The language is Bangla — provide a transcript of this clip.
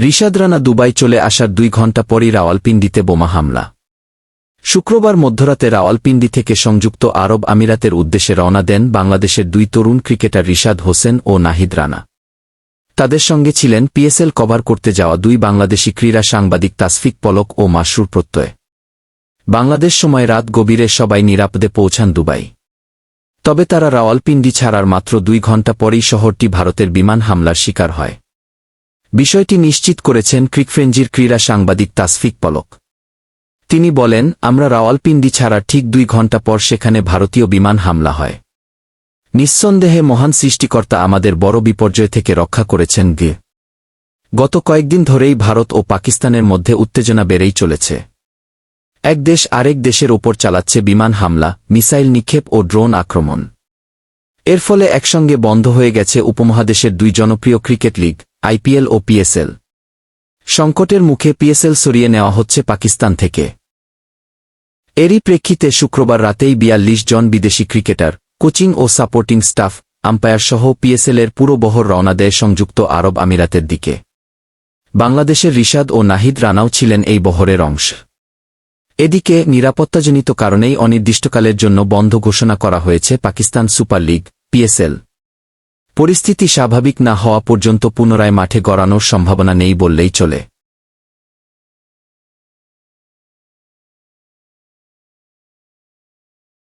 রিশাদ রানা দুবাই চলে আসার দুই ঘণ্টা পরই রাওয়ালপিন্ডিতে বোমা হামলা। শুক্রবার মধ্যরাতে রাওয়ালপিন্ডি থেকে সংযুক্ত আরব আমিরাতের উদ্দেশ্যে রওনা দেন বাংলাদেশের দুই তরুণ ক্রিকেটার রিশাদ হোসেন ও নাহিদ রানা। তাদের সঙ্গে ছিলেন পিএসএল কভার করতে যাওয়া দুই বাংলাদেশি ক্রীড়া সাংবাদিক তাসফিক পলক ও মাসরুর প্রত্যয়। বাংলাদেশ সময় রাত গভীরে সবাই নিরাপদে পৌঁছান দুবাই। তবে তারা রাওয়ালপিন্ডি ছাড়ার মাত্র দুই ঘণ্টা পরেই শহরটি ভারতের বিমান হামলার শিকার হয়। বিষয়টি নিশ্চিত করেছেন ক্রিকফ্রেঞ্জির ক্রীড়া সাংবাদিক তাসফিক পলক। তিনি বলেন, আমরা রাওয়ালপিন্ডি ছাড়া ঠিক দুই ঘণ্টা পর সেখানে ভারতীয় বিমান হামলা হয়। নিঃসন্দেহে মহান সৃষ্টিকর্তা আমাদের বড় বিপর্যয় থেকে রক্ষা করেছেন গে। গত কয়েকদিন ধরেই ভারত ও পাকিস্তানের মধ্যে উত্তেজনা বেড়েই চলেছে। এক দেশ আরেক দেশের ওপর চালাচ্ছে বিমান হামলা, মিসাইল নিক্ষেপ ও ড্রোন আক্রমণ। এর ফলে একসঙ্গে বন্ধ হয়ে গেছে উপমহাদেশের দুই জনপ্রিয় ক্রিকেট লিগ। আইপিএল ও পিএসএল। সংকটের মুখে পিএসএল সরিয়ে নেওয়া হচ্ছে পাকিস্তান থেকে। এরই প্রেক্ষিতে শুক্রবার রাতেই বিয়াল্লিশ জন বিদেশি ক্রিকেটার, কোচিং ও সাপোর্টিং স্টাফ আম্পায়ার সহ পিএসএলের পুরো বহর রওনা দেয় সংযুক্ত আরব আমিরাতের দিকে। বাংলাদেশের রিশাদ ও নাহিদ রানাও ছিলেন এই বহরের অংশ। এদিকে নিরাপত্তাজনিত কারণেই অনির্দিষ্টকালের জন্য বন্ধ ঘোষণা করা হয়েছে পাকিস্তান সুপার লিগ, পিএসএল। পরিস্থিতি স্বাভাবিক না হওয়া পর্যন্ত পুনরায় মাঠে গড়ানোর সম্ভাবনা নেই বললেই চলে।